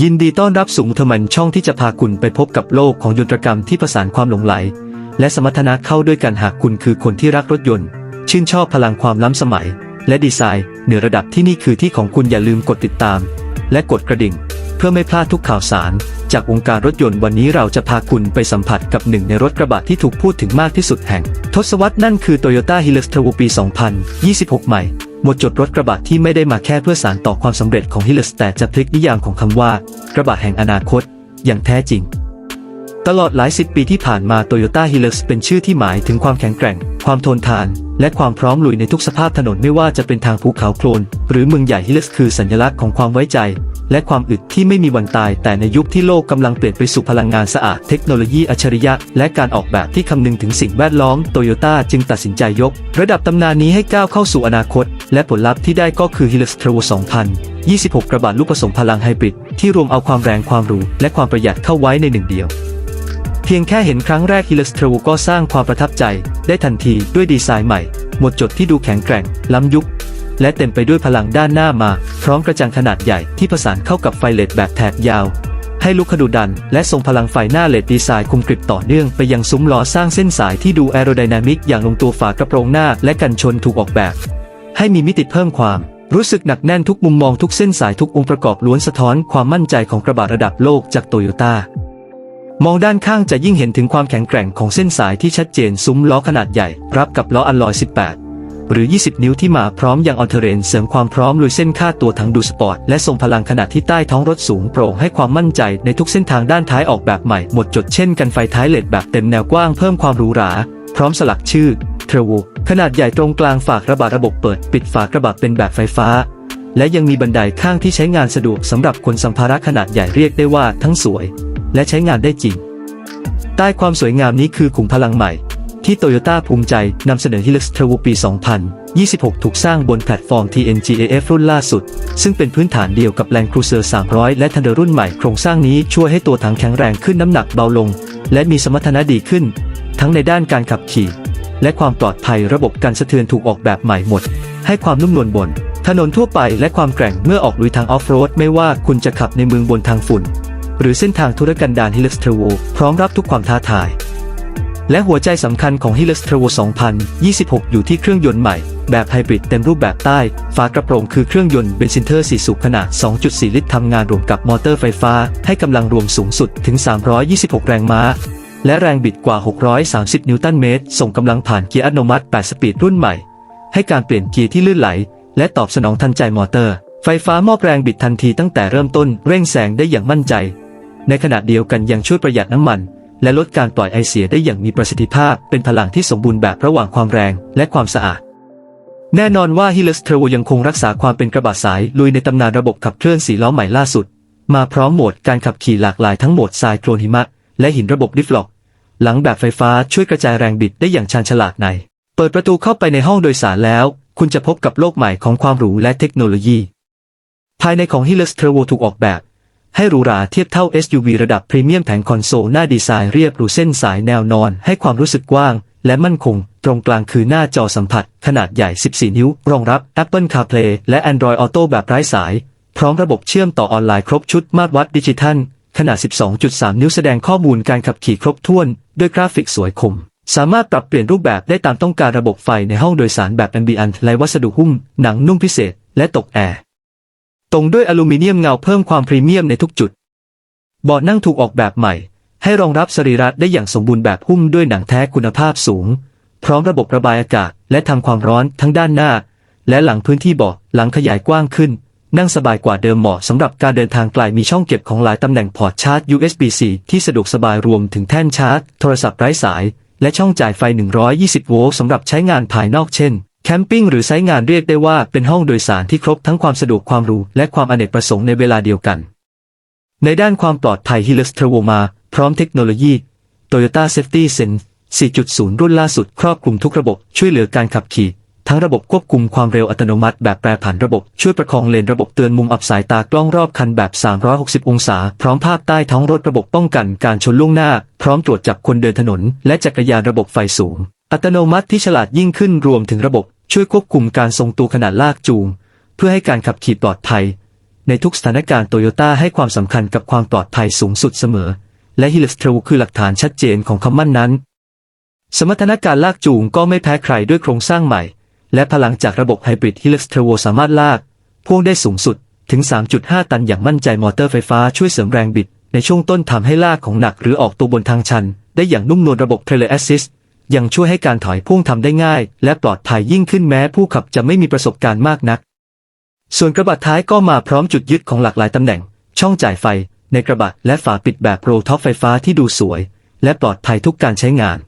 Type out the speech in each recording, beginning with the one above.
ยินดีต้อนรับสู่มุทมันช่องที่จะพาคุณไปพบกับโลกของยนตรกรรมที่ประสานความหลงไหล และสมรรถนะเข้าด้วยกันหากคุณคือคนที่รักรถยนต์ ชื่นชอบพลังความล้ำสมัย และดีไซน์เหนือระดับที่นี่คือที่ของคุณอย่าลืมกดติดตาม และกดกระดิ่ง เพื่อไม่พลาดทุกข่าวสาร จากวงการรถยนต์วันนี้เราจะพาคุณไปสัมผัสกับหนึ่งในรถกระบะที่ถูกพูดถึงมากที่สุดแห่ง ทศวรรษนั่นคือ Toyota Hilux Turbo ปี 2026 ใหม่ หมดจดรถกระบะที่ไม่ได้มาแค่เพื่อสานต่อความสำเร็จของฮิลเลสแต่จะพลิกนิยามของคำว่า กระบะแห่งอนาคต อย่างแท้จริง ตลอดหลายสิบปีที่ผ่านมาโตโยต้าฮิลเลสเป็นชื่อที่หมายถึงความแข็งแกร่ง ความทนทาน และความพร้อมลุยในทุกสภาพถนนไม่ว่าจะเป็นทางภูเขาโคลน หรือเมืองใหญ่ฮิลเลสคือสัญลักษณ์ของความไว้ใจ และความอึดที่ไม่มีวันตาย แต่ในยุคที่โลกกำลังเปลี่ยนไปสู่พลังงานสะอาดเทคโนโลยีอัจฉริยะ และการออกแบบที่คำนึงถึงสิ่งแวดล้อม Toyota จึงตัดสินใจยก ระดับตำนานนี้ให้ก้าวเข้าสู่อนาคต และผลลัพธ์ที่ได้ก็คือ Hilux Turbo 2026 กระบะลูกผสมพลังไฮบริดที่รวมเอาความแรงความหรูและความประหยัดเข้าไว้ในหนึ่งเดียวเพียงแค่เห็นครั้งแรก Hilux Turbo ก็สร้างความประทับใจ ได้ทันทีด้วยดีไซน์ใหม่ หมดจดที่ดูแข็งแกร่ง ล้ำยุค และเต็มไปด้วยพลังด้านหน้ามา พร้อมกระจังขนาดใหญ่ที่ผสานเข้ากับไฟเลดแบบแถบยาว ให้ลูกขดุดัน และทรงพลังไฟหน้าเลดดีไซน์คุมกริบต่อเนื่องไปยังซุ้มล้อสร้างเส้นสายที่ดูแอโรไดนามิกอย่างลงตัวฝากระโปรงหน้าและกันชนถูกออกแบบ ให้มีมิติเพิ่มความรู้สึกหนักแน่นทุกมุมมองทุกเส้นสายทุกองค์ประกอบล้วนสะท้อนความมั่นใจของกระบะระดับโลกจากโตโยต้ามองด้านข้างจะยิ่งเห็นถึงความแข็งแกร่งของเส้นสายที่ชัดเจนซุ้มล้อขนาดใหญ่ รับกับล้ออัลลอย 18 หรือ 20 นิ้วที่มาพร้อมยังออเทเรนเสริมความพร้อมลุยเส้นค่าตัวทั้งดูสปอร์ต และทรงพลังขนาดที่ใต้ท้องรถสูงโปร่งให้ความมั่นใจในทุกเส้นทางด้านท้ายออกแบบใหม่หมดจดเช่นกันไฟท้ายเลดแบบเต็มแนวกว้างเพิ่มความหรูหรา พร้อมสลักชื่อเทรโวขนาดใหญ่ตรงกลางฝากระบาดระบบเปิด ปิดฝากระบะเป็นแบบไฟฟ้า และยังมีบันไดข้างที่ใช้งานสะดวกสำหรับคนสัมภาระขนาดใหญ่เรียกได้ว่าทั้งสวย และใช้งานได้จริง ใต้ความสวยงามนี้คือขุมพลังใหม่ ที่โตโยต้าภูมิใจนำเสนอ Hilux Turbo ปี 2026 ถูกสร้างบนแพลตฟอร์ม TNGAF รุ่นล่าสุด ซึ่งเป็นพื้นฐานเดียวกับ Land Cruiser 300 และ Thunder รุ่นใหม่ โครงสร้างนี้ช่วยให้ตัวถังแข็งแรงขึ้นน้ำหนักเบาลง และมีสมรรถนะดีขึ้น ทั้งในด้านการขับขี่ และความปลอดภัยระบบการสะเทือนถูกออกแบบใหม่หมด ให้ความนุ่มนวลบน ถนนทั่วไปและความแกร่งเมื่อออกลุยทางออฟโรดไม่ว่าคุณจะขับในเมืองบนทางฝุ่น หรือเส้นทางธุรกันดาร Hilux Turbo พร้อมรับทุกความท้าทาย และหัวใจสำคัญของ Hilux Turbo 2026 อยู่ที่เครื่องยนต์ใหม่ แบบไฮบริดเต็มรูปแบบใต้ ฝากระโปรงคือเครื่องยนต์เบนซินเทอร์4สูบขนาด 2.4 ลิตรทำงานรวมกับมอเตอร์ไฟฟ้า ให้กำลังรวมสูงสุดถึง 326 แรงม้า และแรงบิดกว่า 630 นิวตันเมตร ส่งกำลังผ่านเกียร์อัตโนมัติ 8 สปีดรุ่นใหม่ ให้การเปลี่ยนเกียร์ที่ลื่นไหล และตอบสนองทันใจมอเตอร์ ไฟฟ้ามอบแรงบิดทันทีตั้งแต่เริ่มต้นเร่งแซงได้อย่างมั่นใจ ในขณะเดียวกันยังช่วยประหยัดน้ำมัน และลดการปล่อยไอเสียได้อย่างมีประสิทธิภาพ เป็นพลังที่สมบูรณ์แบบระหว่างความแรงและความสะอาด แน่นอนว่า Hilux Turbo ยังคงรักษาความเป็นกระบะสายลุยในตำนานระบบขับเคลื่อนสีล้อใหม่ล่าสุด มาพร้อมโหมดการขับขี่หลากหลายทั้งโหมดทรายโคลนหิมะ และหินระบบดิฟล็อก หลังแบบไฟฟ้าช่วยกระจายแรงบิดได้อย่างชาญฉลาดใน เปิดประตูเข้าไปในห้องโดยสารแล้ว คุณจะพบกับโลกใหม่ของความหรูและเทคโนโลยี ภายในของ Hilux Turbo ถูกออกแบบ ให้หรูหราเทียบเท่า SUV ระดับพรีเมียมแผงคอนโซลหน้าดีไซน์เรียบหรูเส้นสายแนวนอน ให้ความรู้สึกกว้าง และมั่นคง ตรงกลางคือหน้าจอสัมผัส ขนาดใหญ่ 14 นิ้ว รองรับ Apple CarPlay และ Android Auto แบบไร้สาย พร้อมระบบเชื่อมต่อออนไลน์ครบชุดมาตรวัดดิจิทัล ขนาด 12.3 นิ้วแสดงข้อมูลการขับขี่ครบถ้วน ด้วยกราฟิกสวยคม สามารถปรับเปลี่ยนรูปแบบได้ตามต้องการระบบไฟในห้องโดยสารแบบ Ambient และวัสดุหุ้มหนังนุ่มพิเศษ และตกแอร์ ตรงด้วยอลูมิเนียมเงาเพิ่มความพรีเมียมในทุกจุด เบาะนั่งถูกออกแบบใหม่ ให้รองรับสรีระได้อย่างสมบูรณ์แบบหุ้มด้วยหนังแท้คุณภาพสูง พร้อมระบบระบายอากาศและทำความร้อนทั้งด้านหน้า และหลังพื้นที่เบาะหลังขยายกว้างขึ้น นั่งสบายกว่าเดิมเหมาะสำหรับการเดินทางไกลมีช่องเก็บของหลายตำแหน่งพอร์ตชาร์จ USB-C ที่สะดวกสบายรวมถึงแท่นชาร์จ โทรศัพท์ไร้สาย และช่องจ่ายไฟ 120 โวลต์สำหรับใช้งานภายนอกเช่น แคมปิ้งหรือไซต์งานเรียกได้ว่าเป็นห้องโดยสารที่ครบทั้งความสะดวกความรู้และความอเนกประสงค์ในเวลาเดียวกัน ในด้านความปลอดภัย Hilux Turbo มาพร้อมเทคโนโลยี Toyota Safety Sense 4.0 รุ่นล่าสุดครอบคลุมทุกระบบช่วยเหลือการขับขี่ ทั้งระบบควบคุมความเร็วอัตโนมัติแบบแปรผันระบบช่วยประคองเลนระบบเตือนมุมอับสายตากล้องรอบคันแบบ 360 องศา พร้อมภาพใต้ท้องรถระบบป้องกันการชนล่วงหน้า พร้อมตรวจจับคนเดินถนน และจักรยานระบบไฟสูง อัตโนมัติที่ฉลาดยิ่งขึ้นรวมถึงระบบช่วยควบคุมการทรงตัวขณะลากจูง เพื่อให้การขับขี่ปลอดภัย ในทุกสถานการณ์โตโยต้าให้ความสำคัญกับความปลอดภัยสูงสุดเสมอ และ Helix Travel คือหลักฐานชัดเจนของคำมั่นนั้น สมรรถนะการลากจูงก็ไม่แพ้ใครด้วยโครงสร้างใหม่ และพลังจากระบบไฮบริด Helix Travel สามารถลากพ่วงได้สูงสุดถึง 3.5 ตันอย่างมั่นใจมอเตอร์ไฟฟ้าช่วยเสริมแรงบิด ในช่วงต้นทำให้ลากของหนักหรือออกตัวบนทางชัน ได้อย่างนุ่มนวลระบบ Trailer Assist ยังช่วยให้การถอยพุ่งทำได้ง่าย และปลอดภัยยิ่งขึ้นแม้ผู้ขับจะไม่มีประสบการณ์มากนัก ส่วนกระบะท้ายก็มาพร้อมจุดยึดของหลากหลายตำแหน่ง ช่องจ่ายไฟ ในกระบะและฝาปิดแบบโรท็อปไฟฟ้าที่ดูสวย และปลอดภัยทุกการใช้งาน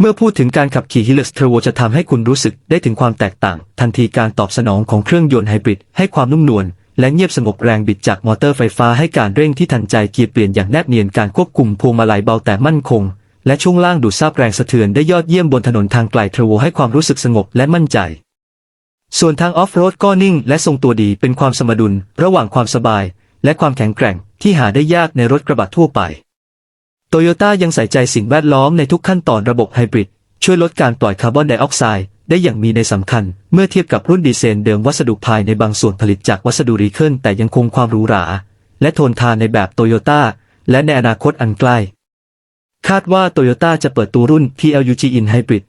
เมื่อพูดถึงการขับขี่ Helix Turbo จะทำให้คุณรู้สึกได้ถึงความแตกต่าง ทันทีการตอบสนองของเครื่องยนต์ไฮบริดให้ความนุ่มนวลและเงียบสงบแรงบิดจากมอเตอร์ไฟฟ้าให้การเร่งที่ทันใจเกียร์เปลี่ยนอย่างแนบเนียนการควบคุมพวงมาลัยเบาแต่มั่นคง และช่วงล่างดูดซาบแรงสะเทือนได้ยอดเยี่ยมบนถนนทางไกลเทรโวให้ความรู้สึกสงบและมั่นใจ ส่วนทางออฟโรดก็นิ่งและทรงตัวดีเป็นความสมดุลระหว่างความสบาย และความแข็งแกร่งที่หาได้ยากในรถกระบะทั่วไปโตโยต้ายังใส่ใจสิ่งแวดล้อมในทุกขั้นตอนระบบไฮบริดช่วยลดการปล่อยคาร์บอนไดออกไซด์ได้อย่างมีในสำคัญ เมื่อเทียบกับรุ่นดีเซลเดิมวัสดุภายในบางส่วนผลิตจากวัสดุรีเคิลแต่ยังคงความหรูหรา และทนทานในแบบโตโยต้าและในอนาคตอันใกล้ คาดว่าโตโยต้าจะเปิดตัวรุ่น PLUG In Hybrid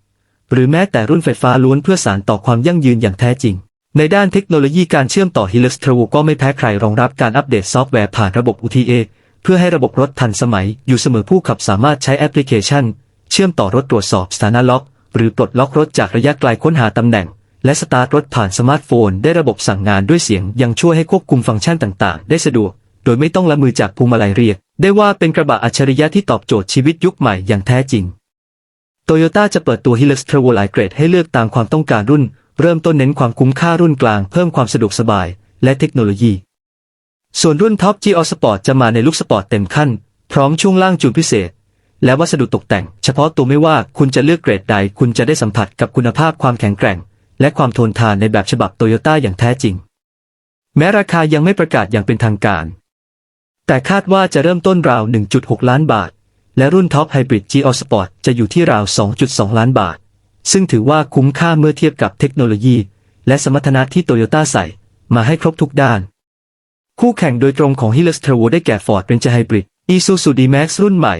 หรือแม้แต่รุ่นไฟฟ้าล้วนเพื่อสานต่อความยั่งยืนอย่างแท้จริง ในด้านเทคโนโลยีการเชื่อมต่อ Helix Turbo ก็ไม่แพ้ใครรองรับการอัปเดตซอฟต์แวร์ผ่านระบบ UTA เพื่อให้ระบบรถทันสมัย อยู่เสมอผู้ขับสามารถใช้แอปพลิเคชัน เชื่อมต่อรถตรวจสอบสถานะล็อก หรือปลดล็อกรถจากระยะไกลค้นหาตำแหน่ง และสตาร์ทรถผ่านสมาร์ทโฟน ได้ระบบสั่งงานด้วยเสียง ยังช่วยให้ควบคุมฟังก์ชันต่าง ๆ ได้สะดวก โดยไม่ต้องละมือจากพวงมาลัยเรียก ได้ว่าเป็นกระบะอัจฉริยะที่ตอบโจทย์ชีวิตยุคใหม่อย่างแท้จริงโตโยต้าจะเปิดตัว Hilux Turbo หลายเกรดให้เลือกตามความต้องการรุ่น เริ่มต้นเน้นความคุ้มค่ารุ่นกลางเพิ่มความสะดวกสบาย และเทคโนโลยี ส่วนรุ่นท็อป GO Sport จะมาในลุคสปอร์ตเต็มขั้น พร้อมช่วงล่างจูนพิเศษ และวัสดุตกแต่ง เฉพาะตัวไม่ว่าคุณจะเลือกเกรดใด คุณจะได้สัมผัสกับคุณภาพความแข็งแกร่ง และความทนทานในแบบฉบับโตโยต้าอย่างแท้จริง แม้ราคายังไม่ประกาศอย่างเป็นทางการ แต่คาดว่าจะเริ่มต้นราว 1.6 ล้านบาท และรุ่นท็อปไฮบริด GO Sport จะอยู่ที่ราว 2.2 ล้านบาท ซึ่งถือว่าคุ้มค่าเมื่อเทียบกับเทคโนโลยี และสมรรถนะที่โตโยต้าใส่มาให้ครบทุกด้าน คู่แข่งโดยตรงของ Hilux Turbo ได้แก่ Ford Ranger Hybrid Isuzu D-Max รุ่นใหม่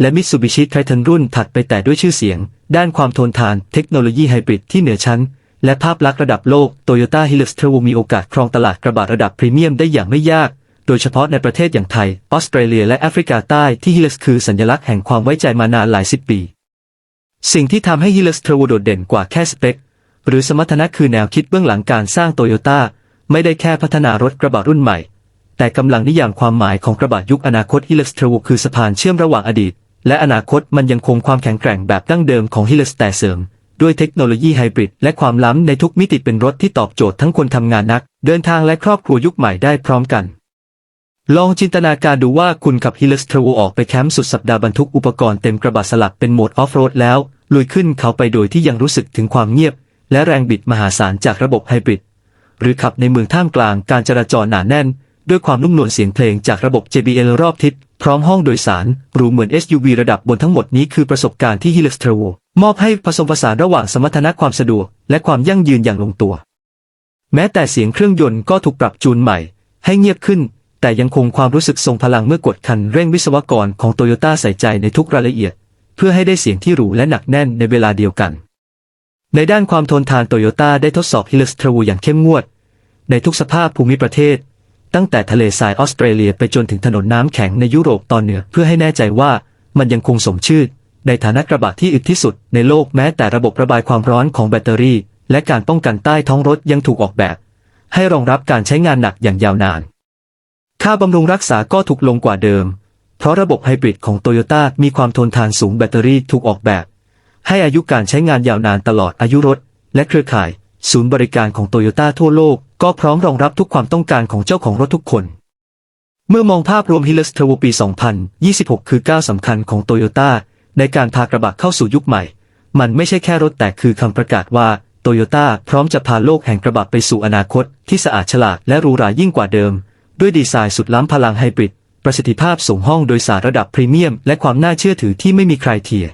และ Mitsubishi Triton รุ่นถัดไปแต่ด้วยชื่อเสียง ด้านความทนทานเทคโนโลยีไฮบริดที่เหนือชั้นและภาพลักษณ์ระดับโลก Toyota Hilux Turbo มีโอกาสครองตลาดกระบะระดับพรีเมียมได้อย่างไม่ยาก โดยเฉพาะในประเทศอย่างไทย ออสเตรเลียและแอฟริกาใต้ที่ Hilux คือสัญลักษณ์แห่งความไว้ใจมานานหลายสิบปี สิ่งที่ทำให้ Hilux Turbo โดดเด่นกว่าแค่สเปค หรือสมรรถนะคือแนวคิดเบื้องหลังการสร้างโตโยต้าไม่ได้แค่พัฒนารถกระบะรุ่นใหม่ แต่กำลังนิยามความหมายของกระบะยุคอนาคต Hilux Turbo คือสะพานเชื่อมระหว่างอดีต และอนาคตมันยังคงความแข็งแกร่งแบบดั้งเดิมของ Hilux แต่เสริมด้วยเทคโนโลยีไฮบริดและความล้ำในทุกมิติเป็นรถที่ตอบโจทย์ทั้งคนทำงานนัก เดินทางและครอบครัวยุคใหม่ได้พร้อมกัน ลองจินตนาการดูว่าคุณขับ Hilux Turbo ออกไปแคมป์สุดสัปดาห์บรรทุกอุปกรณ์เต็มกระบะสลับเป็นโหมดออฟโรดแล้ว ลุยขึ้นเขาไปโดยที่ยังรู้สึกถึงความเงียบ และแรงบิดมหาศาลจากระบบไฮบริด หรือขับในเมืองท่ามกลางการจราจรหนาแน่น ด้วยความนุ่มนวลเสียงเพลงจากระบบ JBL รอบทิศ พร้อมห้องโดยสารหรูเหมือน SUV ระดับบนทั้งหมดนี้คือประสบการณ์ที่ Hilux Turbo มอบให้ผสมผสานระหว่างสมรรถนะความสะดวก และความยั่งยืนอย่างลงตัว แม้แต่เสียงเครื่องยนต์ก็ถูกปรับจูนใหม่ ให้เงียบขึ้น แต่ยังคงความรู้สึกทรงพลังเมื่อกดคันเร่งวิศวกรของโตโยต้าใส่ใจในทุกรายละเอียด เพื่อให้ได้เสียงที่หรูและหนักแน่นในเวลาเดียวกัน ในด้านความทนทานโตโยต้าได้ทดสอบ Hilux Turbo อย่างเข้มงวด ในทุกสภาพภูมิประเทศ ตั้งแต่ทะเลทรายออสเตรเลียไปจนถึงถนนน้ำแข็งในยุโรปตอนเหนือเพื่อให้แน่ใจว่ามันยังคงสมชื่อในฐานะกระบะที่อึดที่สุดในโลกแม้แต่ระบบระบายความร้อนของแบตเตอรี่ และการป้องกันใต้ท้องรถยังถูกออกแบบ ให้รองรับการใช้งานหนักอย่างยาวนาน ค่าบำรุงรักษาก็ถูกลงกว่าเดิม เพราะระบบไฮบริดของโตโยต้ามีความทนทานสูงแบตเตอรี่ถูกออกแบบ ให้อายุการใช้งานยาวนานตลอดอายุรถ และเครือข่าย ศูนย์บริการของโตโยต้าทั่วโลก ก็พร้อมรองรับทุกความต้องการของเจ้าของรถทุกคน เมื่อมองภาพรวม Hilux Turbo ปี 2026 คือก้าวสำคัญของโตโยต้าในการพากระบะเข้าสู่ยุคใหม่ มันไม่ใช่แค่รถแต่คือคำประกาศว่าโตโยต้าพร้อมจะพาโลกแห่งกระบะไปสู่อนาคตที่สะอาดฉลาดและหรูหรายิ่งกว่าเดิม ด้วยดีไซน์สุดล้ำพลังไฮบริด ประสิทธิภาพสูงห้องโดยสารระดับพรีเมียม และความน่าเชื่อถือที่ไม่มีใครเทีย